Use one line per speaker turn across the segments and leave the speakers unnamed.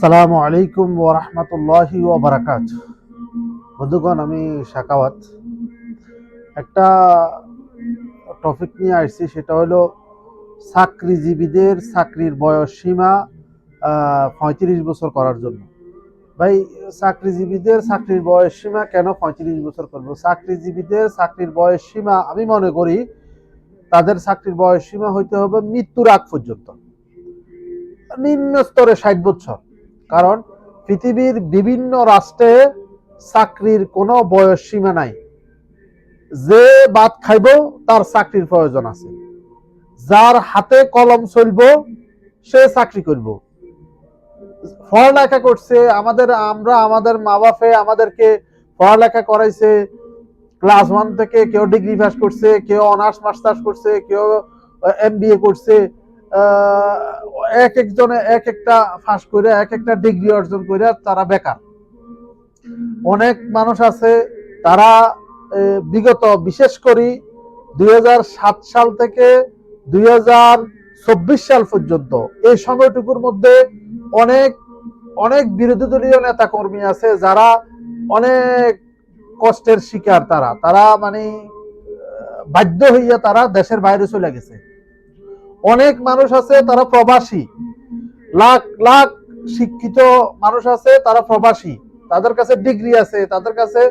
সালামু আলাইকুম ওয়া রাহমাতুল্লাহি ওয়া বারাকাত বন্ধুগণ, আমি শাকাওয়াত। একটা টপিক নিয়ে আসছি, সেটা হলো চাকরিজীবীদের চাকরির বয়স সীমা পঁয়ত্রিশ বছর করার জন্য। ভাই, চাকরিজীবীদের চাকরির বয়স সীমা কেন পঁয়ত্রিশ বছর করব? চাকরিজীবীদের চাকরির বয়স সীমা, আমি মনে করি, তাদের চাকরির বয়স সীমা হইতে হবে মৃত্যুর আগ পর্যন্ত। নিম্ন স্তরে ষাট বছর। কারণ পৃথিবীর বিভিন্ন রাষ্ট্রে চাকরির কোনো বয়স সীমা নাই। যে ভাত খাইব, তার চাকরির প্রয়োজন আছে। যার হাতে কলম চলব, সে চাকরি করব। পড়ালেখা করছে, আমাদের, আমরা, আমাদের মা বাপে আমাদেরকে পড়ালেখা করাইছে। ক্লাস ওয়ান থেকে কেউ ডিগ্রি পাস করছে, কেউ অনার্স মাস্টার্স করছে, কেউ এম করছে। এক একজনে এক একটা ফাঁস করে এক একটা ডিগ্রি অর্জন করে তারা বেকার। অনেক মানুষ আছে, তারা বিগত বিশেষ করে দুই সাল থেকে দুই সাল পর্যন্ত এই সময়টুকুর মধ্যে অনেক অনেক বিরোধী দলীয় নেতা কর্মী আছে যারা অনেক কষ্টের শিকার তারা। তারা মানে বাধ্য হইয়া তারা দেশের বাইরে চলে গেছে। অনেক মানুষ আছে, তারা প্রবাসী। লাখ লাখ শিক্ষিত মানুষ আছে, তারা প্রবাসী। তাদের কাছে ডিগ্রি আছে, তাদের কাছে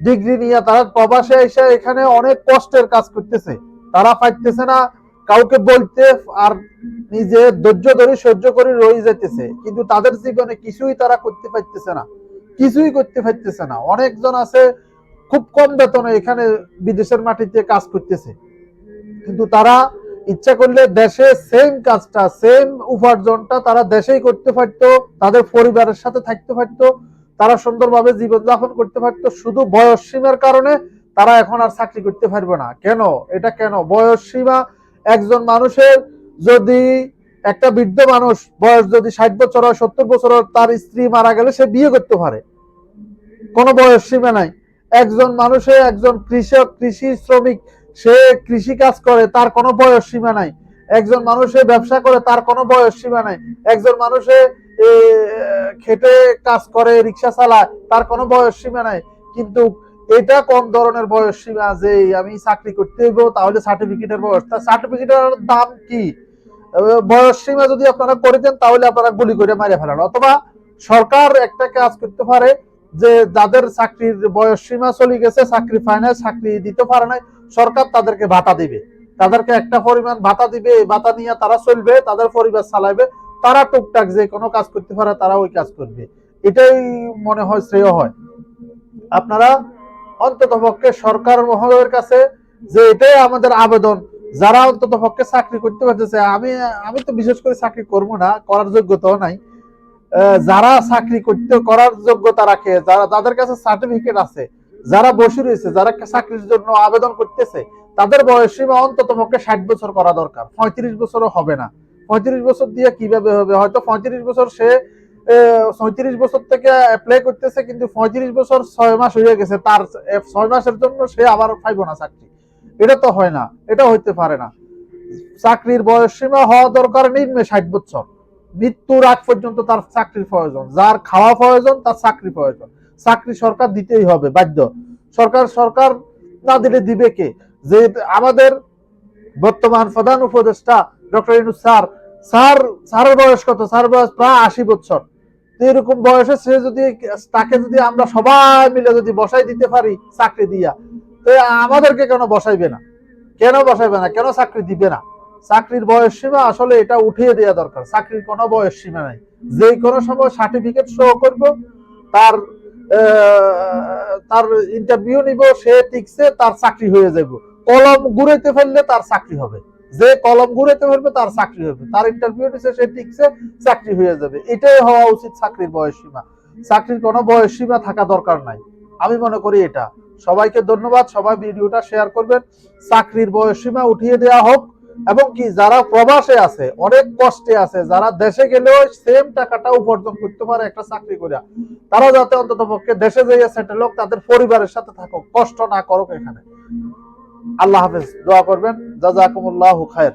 ডিগ্রি নিয়ে তারা প্রবাসে এসে এখানে অনেক কষ্টের কাজ করতেছে। তারা পাইতেছে না, কাউকে বলতে আর নিজে ধৈর্য ধরে সহ্য করে রয়ে যেতেছে কিন্তু তাদের জীবনে কিছুই তারা করতে পারতেছে না। কিছুই করতে পারতেছে না। অনেকজন আছে খুব কম বেতনে এখানে বিদেশের মাটিতে কাজ করতেছে। কিন্তু তারা ইচ্ছা করলে দেশে সেম কাজটা সেম উপার্জনটা তারা দেশেই করতে পারতো, তাদের পরিবারের সাথে থাকতে পারতো, তারা সুন্দরভাবে জীবনযাপন করতে পারতো। শুধু বয়স সীমার কারণে তারা এখন আর চাকরি করতে পারবে না। কেন? এটা কেন? বয়স সীমা একজন মানুষের যদি একটা বৃদ্ধ মানুষ বয়স যদি ষাট বছর হয়, সত্তর বছর তার স্ত্রী মারা গেলে সে বিয়ে করতে পারে। কোনো বয়স সীমা নাই। একজন মানুষে একজন কৃষক, কৃষি শ্রমিক সে কৃষি কাজ করে, তার কোনো বয়স সীমা নাই। একজন মানুষে ব্যবসা করে, তার কোনো বয়স সীমা নাই। একজন মানুষে খেটে কাজ করে, রিক্সা চালায়, তার কোনো বয়স সীমা নাই। কিন্তু এটা কোন ধরনের বয়স সীমা যে আমি চাকরি করতে হইব, তাহলে সার্টিফিকেটের বয়স। তা সার্টিফিকেটের দাম কি? বয়স সীমা যদি আপনারা করে দেন, তাহলে আপনারা গুলি করে মারে ফেলেন। অথবা সরকার একটা কাজ করতে পারে যে, যাদের চাকরির বয়স সীমা চলে গেছে, চাকরি ফাইনাল চাকরি দিতে পারে নাই সরকার তাদেরকে ভাতা দিবে। তাদেরকে একটা পরিমাণ ভাতা দিবে ভাতা নিয়ে তারা চলবে, তাদের পরিবার চালাবে, তারা টুকটাক যে কোনো কাজ করতে পারে, তারা ওই কাজ করবে। এটাই মনে হয় শ্রেয় হয়। আপনারা অন্তত পক্ষে সরকার মহোদয়ের কাছে যে এটাই আমাদের আবেদন, যারা অন্তত পক্ষে চাকরি করতে পারতেছে, আমি আমি তো বিশেষ করে চাকরি করব না, করার যোগ্যতাও নাই। যারা চাকরি করতে, করার যোগ্যতা রাখে, যারা, যাদের কাছে সার্টিফিকেট আছে যারা বসে রয়েছে, যারা চাকরির জন্য আবেদন করতেছে, তাদের বয়স সীমা অন্তত পক্ষে ষাট বছর করা দরকার। পঁয়ত্রিশ বছরও হবে না। পঁয়ত্রিশ বছর দিয়ে কীভাবে হবে? হয়তো পঁয়ত্রিশ বছর সে ছয়ত্রিশ বছর থেকে অ্যাপ্লাই করতেছে, কিন্তু পঁয়ত্রিশ বছর ছয় মাস হয়ে গেছে, তার ছয় মাসের জন্য সে আবার পাইব না চাকরি। এটা তো হয় না, এটা হইতে পারে না। চাকরির বয়স সীমা হওয়া দরকার নিম্নে ষাট বছর। মৃত্যুর আগ পর্যন্ত তার চাকরির প্রয়োজন। যার খাওয়া প্রয়োজন, তার চাকরি প্রয়োজন। চাকরি সরকার দিতেই হবে, বাধ্য। সরকার সরকার না দিলে দিবে কে? যে আমাদের বর্তমান প্রধান উপদেষ্টা ডক্টর ইনু স্যার স্যার, স্যারের বয়স কত? স্যার বয়স প্রায় আশি বছর এরকম বয়সে সে যদি, তাকে যদি আমরা সবাই মিলে যদি বসাই দিতে পারি চাকরি দিয়া, তো আমাদেরকে কেন বসাইবে না? কেন বসাইবে না? কেন চাকরি দিবে না? চাকরির বয়স সীমা আসলে এটা উঠিয়ে দেওয়া দরকার। চাকরির কোনো বয়স সীমা নাই। যে কোনো সময় সার্টিফিকেট শো করব, তার তার ইন্টারভিউ নিব, সে টিকছে, তার চাকরি হয়ে যাবে কলম ঘুরাইতে ফেললে তার চাকরি হবে। যে কলম ঘুরাইতে ফেলবে, তার চাকরি হবে। তার ইন্টারভিউ নিছে, সে টিকছে, চাকরি হয়ে যাবে। এটাই হওয়া উচিত চাকরির বয়স সীমা। চাকরির কোনো বয়স সীমা থাকা দরকার নাই। আমি মনে করি এটা। সবাইকে ধন্যবাদ। সবাই ভিডিওটা শেয়ার করবেন। চাকরির বয়স সীমা উঠিয়ে দেওয়া হোক। এবং কি যারা প্রবাসে আছে, অনেক কষ্টে আছে, যারা দেশে গেলেও সেম টাকাটা উপার্জন করতে পারে একটা চাকরি করে তারা যাতে অন্তত পক্ষে দেশে যাইয়া সেটেল হোক, তাদের পরিবারের সাথে থাকুক, কষ্ট না করুক এখানে। আল্লাহ হাফেজ, দোয়া করবেন। জাজাকুমুল্লাহ খায়ের